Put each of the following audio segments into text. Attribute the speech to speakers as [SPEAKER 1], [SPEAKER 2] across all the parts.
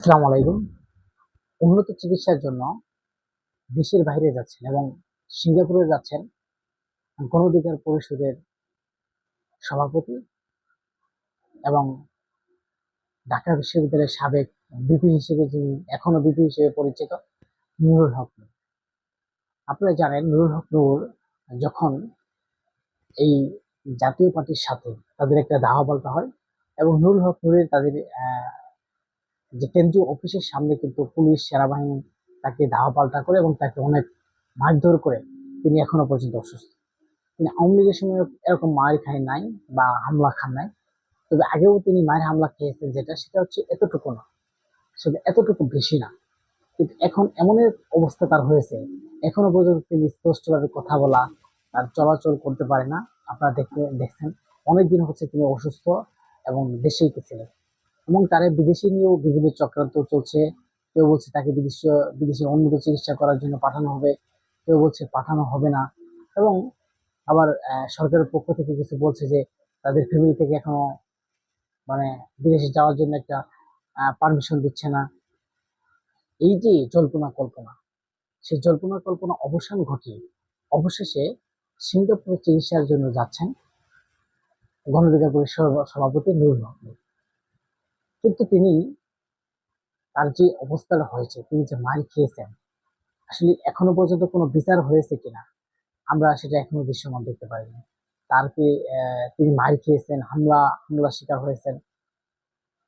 [SPEAKER 1] আসসালামু আলাইকুম উন্নত চিকিৎসার জন্য দেশের বাইরে যাচ্ছেন এবং সিঙ্গাপুরে যাচ্ছেন গণঅধিকার পরিষদের সভাপতি এবং ঢাকা বিশ্ববিদ্যালয়ের সাবেক বিপি হিসেবে যিনি এখনও বিপি হিসেবে পরিচিত, নুরুল হক নূর। আপনারা জানেন নুরুল হক নূর যখন এই জাতীয় পার্টির সাথে তাদের একটা দাওয়া পাল্টা হয় এবং নুরুল হক নূরের তাদের যে কেন্দ্রীয় অফিসের সামনে কিন্তু পুলিশ, সেনাবাহিনী তাকে ধাওয়া পাল্টা করে এবং তাকে অনেক মারধর করে তিনি এখনও পর্যন্ত অসুস্থ। তিনি আওয়ামী লীগের সময় এরকম মার খায় নাই বা হামলা খান নাই। তবে আগেও তিনি মায়ের হামলা খেয়েছেন যেটা সেটা হচ্ছে এতটুকু না, সেটা এতটুকু বেশি না। কিন্তু এখন এমন অবস্থা তার হয়েছে, এখনও পর্যন্ত তিনি স্পষ্টভাবে কথা বলা, তার চলাচল করতে পারে না। আপনারা দেখতে, দেখছেন, অনেকদিন হচ্ছে তিনি অসুস্থ এবং দেশেই ছিলেন। এবং তারা বিদেশি নিয়েও বিভিন্ন চক্রান্ত চলছে। কেউ বলছে তাকে বিদেশ, বিদেশে উন্নত চিকিৎসা করার জন্য পাঠানো হবে। কেউ বলছে পাঠানো হবে না। এবং আবার সরকারের পক্ষ থেকে কিছু বলছে যে তাদের ফ্যামিলি থেকে এখনও মানে বিদেশে যাওয়ার জন্য একটা পারমিশন দিচ্ছে না। এই যে জল্পনা কল্পনা, সেই জল্পনা কল্পনা অবসান ঘটিয়ে অবশেষে সিঙ্গাপুরে চিকিৎসার জন্য যাচ্ছেন গণঅধিকার পরিষদ সভাপতি নুরুল নূর। কিন্তু তিনি তার যে অবস্থাটা হয়েছে তিনি যে মার খেয়েছেন আসলে এখনও পর্যন্ত কোনো বিচার হয়েছে কিনা আমরা সেটা এখনও দৃশ্যমান দেখতে পারিনি তার কি আহ, তিনি মার খেয়েছেন হামলা হামলা শিকার হয়েছেন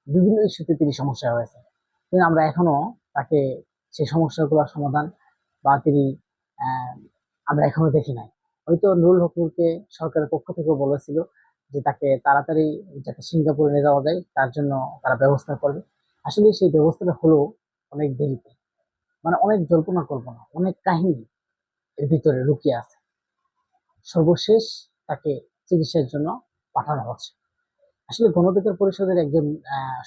[SPEAKER 1] বিভিন্ন ইস্যুতে তিনি সমস্যা হয়েছেন। কিন্তু আমরা এখনও তাকে সেই সমস্যাগুলোর সমাধান বা তিনি আমরা এখনও দেখি নাই। হয়তো নুরুল হকুরকে সরকারের পক্ষ থেকেও বলেছিল যে তাকে তাড়াতাড়ি যাতে সিঙ্গাপুরে নিয়ে যাওয়া যায়, তার জন্য তারা ব্যবস্থা করবে। আসলে সেই ব্যবস্থাটা হলো অনেক দেরিতে। মানে অনেক জল্পনা কল্পনা, অনেক কাহিনী এর ভিতরে লুকিয়ে আছে। সর্বশেষ তাকে চিকিৎসার জন্য পাঠানো হচ্ছে। আসলে গণঅধিকার পরিষদের একজন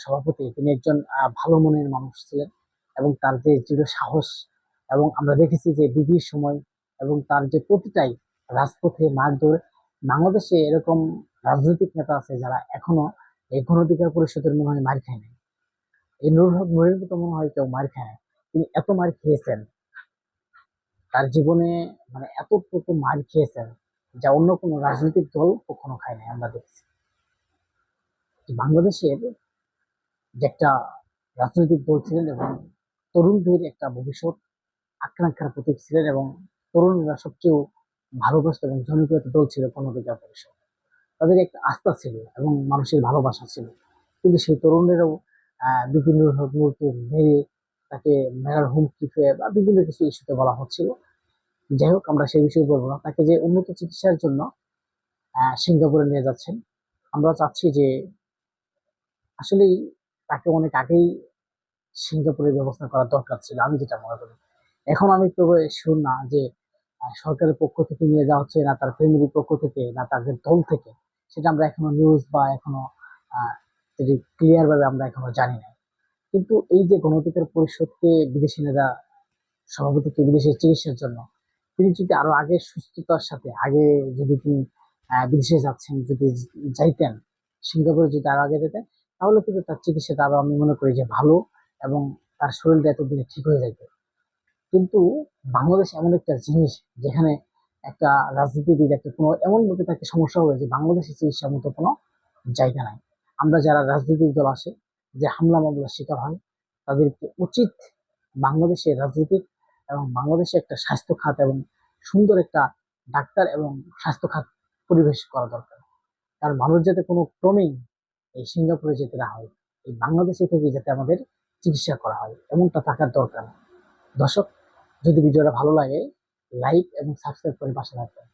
[SPEAKER 1] সভাপতি, তিনি একজন ভালো মনের মানুষ ছিলেন এবং তার যে দৃঢ় সাহস এবং আমরা দেখেছি যে বিবির সময় এবং তার যে প্রতিটাই রাজপথে মারধর, বাংলাদেশে এরকম রাজনৈতিক নেতা আছে যারা এখনও এই গণঅধিকার পরিষদের মনে হয় মার খায় নাই। এই নুরুল মতো মনে হয় কেউ মার খায়। তিনি এত মার খেয়েছেন, তার জীবনে মানে এতটুকু মার খেয়েছেন যা অন্য কোনো রাজনৈতিক দল কখনো খায় নাই, আমরা দেখছি। বাংলাদেশের যে একটা রাজনৈতিক দল ছিলেন এবং তরুণদের একটা ভবিষ্যৎ আকাঙ্ক্ষার প্রতীক ছিলেন এবং তরুণরা সবচেয়ে ভালোবাসত এবং জনপ্রিয় দল ছিল গণঅধিকার পরিষদ। তাদের একটা আস্থা ছিল এবং মানুষের ভালোবাসা ছিল। কিন্তু সেই তরুণেরও বিভিন্ন মুহূর্তে মেরে তাকে মেরার হুমকি পেয়ে বা বিভিন্ন কিছু ইস্যুতে বলা হচ্ছিল। যাই হোক, আমরা সেই বিষয়ে বলব না। তাকে যে উন্নত চিকিৎসার জন্য সিঙ্গাপুরে নিয়ে যাচ্ছেন, আমরা চাচ্ছি যে আসলেই তাকে অনেক আগেই সিঙ্গাপুরের ব্যবস্থা করা দরকার ছিল, আমি যেটা মনে করি। এখন আমি তো শুন না যে সরকারের পক্ষ থেকে নিয়ে যাওয়া হচ্ছে না, তার ফ্যামিলির পক্ষ থেকে না, তাদের দল থেকে। সেটা আমরা এখনও নিউজ বা এখনও ক্লিয়ার ভাবে আমরা এখনও জানি না কিন্তু এই যে গণঅধিকার পরিষদকে বিদেশি নেতা, সভাপতিকে বিদেশে চিকিৎসার জন্য, তিনি যদি আরও আগে সুস্থতার সাথে, আগে যদি তিনি বিদেশে যাচ্ছেন, যদি যাইতেন, সিঙ্গাপুরে যদি আরও আগে যেতেন, তাহলে কিন্তু তার চিকিৎসাটা আরও আমি মনে করি যে ভালো এবং তার শরীরটা এতদিনে ঠিক হয়ে যেত কিন্তু বাংলাদেশ এমন একটা জিনিস যেখানে একটা রাজনীতিবিদ, একটা কোনো এমন ভাবে তাকে সমস্যা হবে যে বাংলাদেশে চিকিৎসার মতো কোনো জায়গা নাই। আমরা যারা রাজনৈতিক দল আসে যে হামলা মামলার শিকার হয়, তাদেরকে উচিত বাংলাদেশের রাজনীতিক এবং বাংলাদেশে একটা স্বাস্থ্য খাত এবং সুন্দর একটা ডাক্তার এবং স্বাস্থ্য খাত পরিবেশ করা দরকার। কারণ মানুষ যাতে কোনো ক্রমেই এই সিঙ্গাপুরে যেতে না হয়, এই বাংলাদেশে থেকে যাতে আমাদের চিকিৎসা করা হয়, এমনটা থাকার দরকার। দর্শক, যদি ভিডিওটা ভালো লাগে লাইক এবং সাবস্ক্রাইব করে পাশে রাখবেন